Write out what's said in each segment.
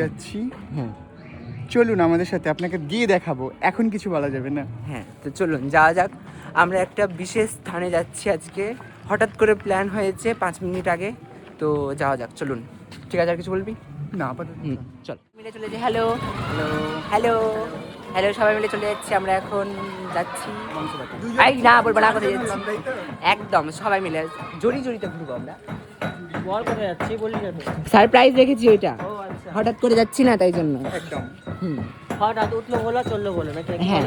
যাচ্ছি। হুম চলুন আমাদের সাথে আপনাকে দিয়ে দেখাবো। এখন কিছু বলা যাবে না। হ্যাঁ তো চলুন যাওয়া যাক। আমরা একটা বিশেষ স্থানে যাচ্ছি আজকে। হঠাৎ করে প্ল্যান হয়েছে পাঁচ মিনিট আগে। তো যাওয়া যাক চলুন। ঠিক আছে আর কিছু বলবি? না আপাতত হুম চল। মিলে চলে যাই। হ্যালো হ্যালো হ্যালো হ্যালো সবাই মিলে চলে যাচ্ছি। আমরা এখন যাচ্ছি। এই না বলব না কোথায় যাচ্ছি? একদম সবাই মিলে। জড়ি জড়িতে ঘুরবো আমরা। বল কোথায় যাচ্ছি না সারপ্রাইজ রেখেছি ওইটা। ও আচ্ছা। হঠাৎ করে যাচ্ছি না তাই জন্য। একদম। হুম। হঠাৎ উঠল বলো চলল বলে নাকি হ্যাঁ?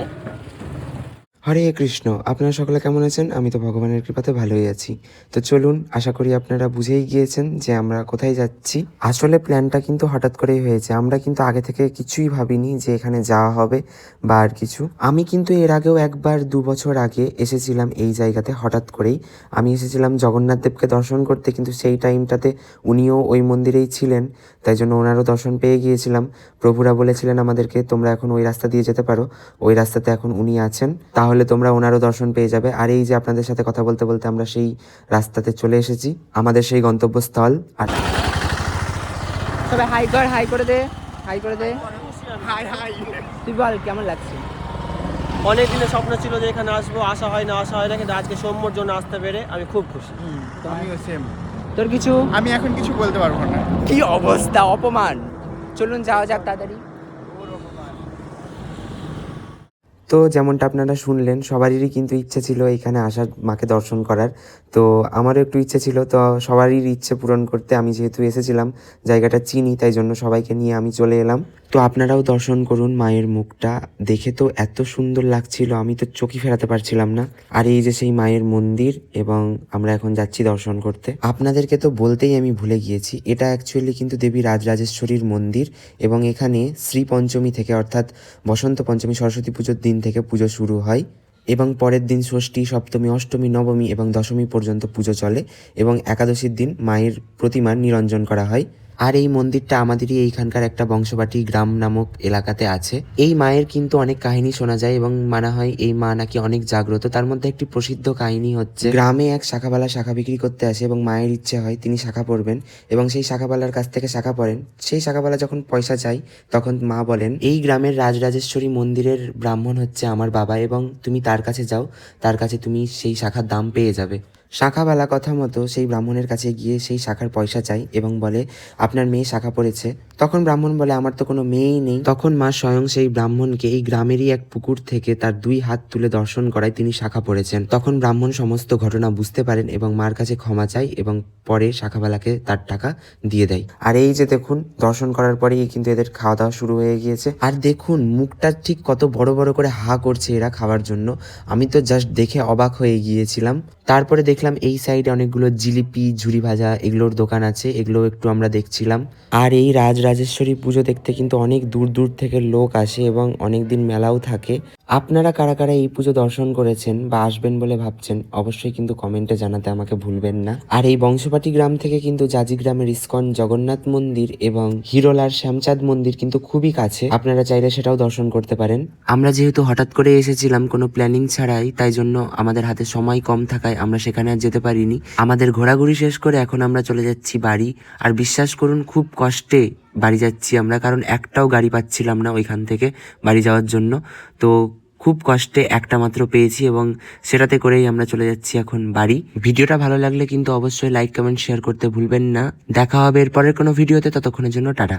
হরে কৃষ্ণ, আপনারা সকলে কেমন আছেন? আমি তো ভগবানের কৃপাতে ভালোই আছি। তো চলুন, আশা করি আপনারা বুঝেই গিয়েছেন যে আমরা কোথায় যাচ্ছি। আসলে প্ল্যানটা কিন্তু হঠাৎ করেই হয়েছে। আমরা কিন্তু আগে থেকে কিছুই ভাবিনি যে এখানে যাওয়া হবে বা আর কিছু। আমি কিন্তু এর আগেও একবার দু বছর আগে এসেছিলাম এই জায়গাতে হঠাৎ করেই। আমি এসেছিলাম জগন্নাথ দেবকে দর্শন করতে, কিন্তু সেই টাইমটাতে উনিও ওই মন্দিরেই ছিলেন। তাই জন্য ওনারও দর্শন পেয়ে গিয়েছিলাম। প্রভুরা বলেছিলেন আমাদেরকে, তোমরা এখন ওই রাস্তা দিয়ে যেতে পারো। ওই রাস্তাতে এখন উনি আছেন। তাহলে তোমরা ওনারও দর্শন পেয়ে যাবে। আর এই যে আপনাদের সাথে কথা বলতে বলতে আমরা সেই রাস্তাতে চলে এসেছি। আমাদের সেই গন্তব্যস্থল আর সবাই হাই কর হাই করে দে হাই করে দে। হাই হাই তুই বল কেমন লাগছে? অনেক দিনের স্বপ্ন ছিল যে এখানে আসব আসা হয় না আসা হয় না কিন্তু আজকে সৌম্যর জন্য আসতে পেরে আমি খুব খুশি। আমিও সেম তোর কিছু? আমি এখন কিছু বলতে পারব না। কি অবস্থা অপমান। চলুন যাওয়া যাক তাড়াতাড়ি। তো যেমনটা আপনারা শুনলেন, সবারই কিন্তু ইচ্ছে ছিল এখানে আসার, মাকে দর্শন করার। তো আমারও একটু ইচ্ছে ছিল, তো সবারই ইচ্ছে পূরণ করতে আমি যেহেতু এসেছিলাম, জায়গাটা চিনি, তাই জন্য সবাইকে নিয়ে আমি চলে এলাম। তো আপনারাও দর্শন করুন মায়ের মুখটা। দেখে তো এত সুন্দর লাগছিল, আমি তো চোখই ফেরাতে পারছিলাম না। আর এই যে সেই মায়ের মন্দির এবং আমরা এখন যাচ্ছি দর্শন করতে। আপনাদেরকে তো বলতেই আমি ভুলে গিয়েছি, এটা অ্যাকচুয়ালি কিন্তু দেবী রাজরাজেশ্বরীর মন্দির এবং এখানে শ্রী পঞ্চমী থেকে অর্থাৎ বসন্ত পঞ্চমী সরস্বতী পুজোর দিন থেকে পুজো শুরু হয় এবং পরের দিন ষষ্ঠী, সপ্তমী, অষ্টমী, নবমী এবং দশমী পর্যন্ত পুজো চলে এবং একাদশীর দিন মায়ের প্রতিমা নিরঞ্জন করা হয়। আর এই মন্দিরটা আমাদেরই এইখানকার একটা বংশবাটি গ্রাম নামক এলাকাতে আছে। এই মায়ের কিন্তু অনেক কাহিনী শোনা যায় এবং মানা হয় এই মা নাকি অনেক জাগ্রত। তার মধ্যে একটি প্রসিদ্ধ কাহিনী হচ্ছে, গ্রামে এক শাখাবালা শাখা বিক্রি করতে আসে এবং মায়ের ইচ্ছে হয় তিনি শাখা পড়বেন এবং সেই শাখাবালার কাছ থেকে শাখা পড়েন সেই শাখাবালা যখন পয়সা চাই তখন মা বলেন, এই গ্রামের রাজরাজেশ্বরী মন্দিরের ব্রাহ্মণ হচ্ছে আমার বাবা এবং তুমি তার কাছে যাও, তার কাছে তুমি সেই শাখার দাম পেয়ে যাবে। শাখাবালা কথা মতো সেই ব্রাহ্মণের কাছে গিয়ে সেই শাখার পয়সা চাই এবং বলে, আপনার মেয়ে শাখা পড়েছে। তখন ব্রাহ্মণ বলে, আমার তো কোনো মেয়েই নেই। তখন মা স্বয়ং সেই ব্রাহ্মণকে এই গ্রামেরই এক পুকুর থেকে তার দুই হাত তুলে দর্শন করায় তিনি শাখা পড়েছেন। তখন ব্রাহ্মণ সমস্ত ঘটনা বুঝতে পারেন এবং মার কাছে ক্ষমা চাই এবং পরে শাখাবালাকে তার টাকা দিয়ে দেয়। আর এই যে দেখুন, দর্শন করার পরেই কিন্তু এদের খাওয়া দাওয়া শুরু হয়ে গিয়েছে। আর দেখুন, মুখটা ঠিক কত বড় বড় করে হা করছে এরা খাওয়ার জন্য। আমি তো জাস্ট দেখে অবাক হয়ে গিয়েছিলাম। তারপরে দেখলাম এই সাইডে অনেকগুলো জিলিপি, ঝুরি ভাজা এগুলোর দোকান আছে এগুলো একটু আমরা দেখছিলাম। আর এই রাজরাজেশ্বরী পুজো দেখতে কিন্তু অনেক দূর দূর থেকে লোক আসে এবং অনেক দিন মেলাও থাকে। আপনারা কারা কারা এই পুজো দর্শন করেছেন বা আসবেন বলে ভাবছেন, অবশ্যই কিন্তু কমেন্টে জানাতে আমাকে ভুলবেন না। আর এই বংশপাটি গ্রাম থেকে কিন্তু জাজি গ্রামের ইস্কন জগন্নাথ মন্দির এবং হিরোলার শ্যামচাঁদ মন্দির কিন্তু খুবই কাছে। আপনারা চাইলে সেটাও দর্শন করতে পারেন। আমরা যেহেতু হঠাৎ করে এসেছিলাম কোনো প্ল্যানিং ছাড়াই, তাই জন্য আমাদের হাতে সময় কম থাকায় আমরা সেখানে আর যেতে পারিনি। আমাদের ঘোরাঘুরি শেষ করে এখন আমরা চলে যাচ্ছি বাড়ি। আর বিশ্বাস করুন, খুব কষ্টে বাড়ি যাচ্ছি আমরা, কারণ একটাও গাড়ি পাচ্ছিলাম না ওইখান থেকে বাড়ি যাওয়ার জন্য। তো খুব কষ্টে একটা মাত্র পেয়েছি এবং সেটাতে করেই আমরা চলে যাচ্ছি এখন বাড়ি। ভিডিওটা ভালো লাগলে কিন্তু অবশ্যই লাইক কমেন্ট শেয়ার করতে ভুলবেন না। দেখা হবে এরপরের কোনো ভিডিওতে, ততক্ষণের জন্য টাটা।